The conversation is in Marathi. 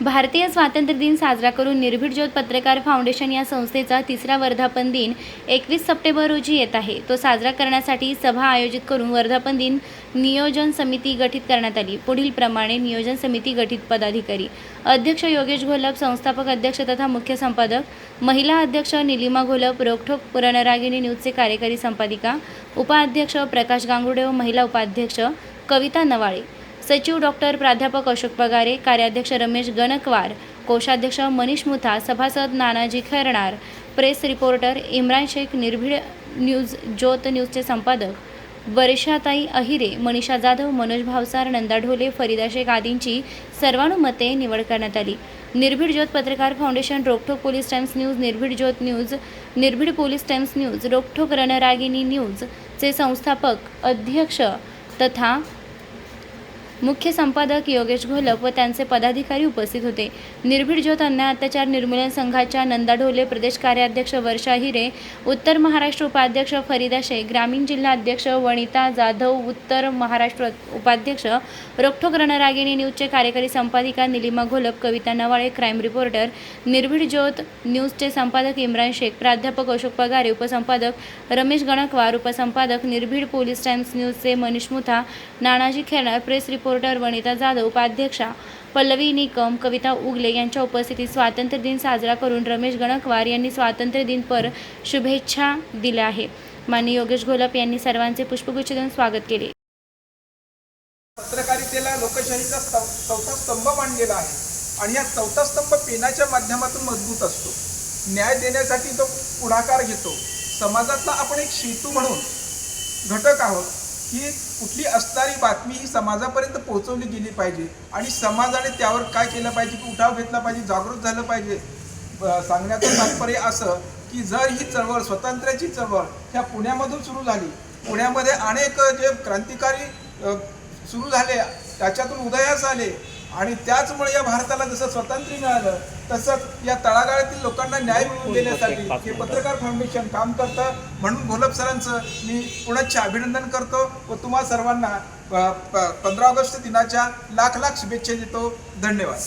भारतीय स्वातंत्र्य दिन साजरा करून निर्भीड ज्योत पत्रकार फाउंडेशन या संस्थेचा तिसरा वर्धापन दिन एकवीस सप्टेंबर रोजी येत आहे. तो साजरा करण्यासाठी सभा आयोजित करून वर्धापन दिन नियोजन समिती गठीत करण्यात आली. पुढील प्रमाणे नियोजन समिती गठीत पदाधिकारी अध्यक्ष योगेश घोलप संस्थापक अध्यक्ष तथा मुख्य संपादक महिला अध्यक्ष निलिमा घोलप रोखठोक रणरागिणी न्यूजचे कार्यकारी संपादिका उपाध्यक्ष प्रकाश गांगुडे व महिला उपाध्यक्ष कविता नवाळे. सचिव डॉक्टर प्राध्यापक अशोक पगारे कार्याध्यक्ष रमेश गणकवार कोषाध्यक्ष मनीष मुथा सभासद Nanaji Khairnar press reporter Imran Shaikh Nirbhid news Jyot न्यूजचे संपादक वर्षाताई अहिरे मनीषा जाधव मनोज भावसार नंदा ढोले फरीदा शेख आदींची सर्वानुमते निवड करण्यात आली. निर्भीड ज्योत पत्रकार foundation Rokthok police times news Nirbhid Jyot news Nirbhid police times news Rokthok Ranragini न्यूजचे संस्थापक अध्यक्ष तथा मुख्य संपादक योगेश घोलप व त्यांचे पदाधिकारी उपस्थित होते. निर्भीड ज्योत अन्याय अत्याचार निर्मूलन संघाच्या नंदा ढोले प्रदेश कार्याध्यक्ष वर्षा हिरे उत्तर महाराष्ट्र उपाध्यक्ष फरीदा शेख ग्रामीण जिल्हा अध्यक्ष वनिता जाधव उत्तर महाराष्ट्र उपाध्यक्ष रोखोक रणरागिणी न्यूजचे कार्यकारी संपादिका निलिमा घोलप कविता नवाळे क्राईम रिपोर्टर निर्भीड ज्योत न्यूजचे संपादक इम्रान शेख प्राध्यापक अशोक पगारे उपसंपादक रमेश गणकवार उपसंपादक निर्भीड पोलीस टाइम्स न्यूजचे मनीष मुथा नानाजी खेळणार प्रेस रिपोर्टर वनिता जाधव उपाध्यक्षा पल्लवी निकम कविता उगले यांच्या उपस्थितीत स्वातंत्र्य दिन साजरा करून रमेश गणकवार यांनी स्वातंत्र्य दिन पर शुभेच्छा दिल्या आहे माननीय योगेश घोलप यांनी सर्वांचे पुष्पगुच्छ देऊन स्वागत केले. पत्रकारितेला लोकशाहीचा चौथा स्तंभ मांडलेला आहे आणि या चौथा स्तंभ पेनाच्या माध्यमातून मजबूत असतो. न्याय देण्यासाठी तो पुढाकार घेतो. समाजातला आपण एक सेतू म्हणून घटक आहोत. की कुठली असणारी बातमी ही समाजापर्यंत पोहोचवली गेली पाहिजे आणि समाजाने त्यावर काय केलं पाहिजे की उठाव घेतला पाहिजे जागृत झालं पाहिजे. सांगण्याचं तात्पर्य असं की जर ही चळवळ स्वातंत्र्याची चळवळ ह्या पुण्यामधून सुरू झाली पुण्यामध्ये अनेक जे क्रांतिकारी सुरू झाले त्याच्यातून उदयास आले आणि त्याचमुळे या भारताला जसं स्वातंत्र्य मिळालं तसंच या तळागाळातील लोकांना न्याय मिळवून देण्यासाठी हे पत्रकार फाउंडेशन काम करतं. म्हणून घोलप सरांचं मी पुनश्च अभिनंदन करतो व तुम्हा सर्वांना पंधरा ऑगस्ट दिनाच्या लाख लाख शुभेच्छा देतो. धन्यवाद.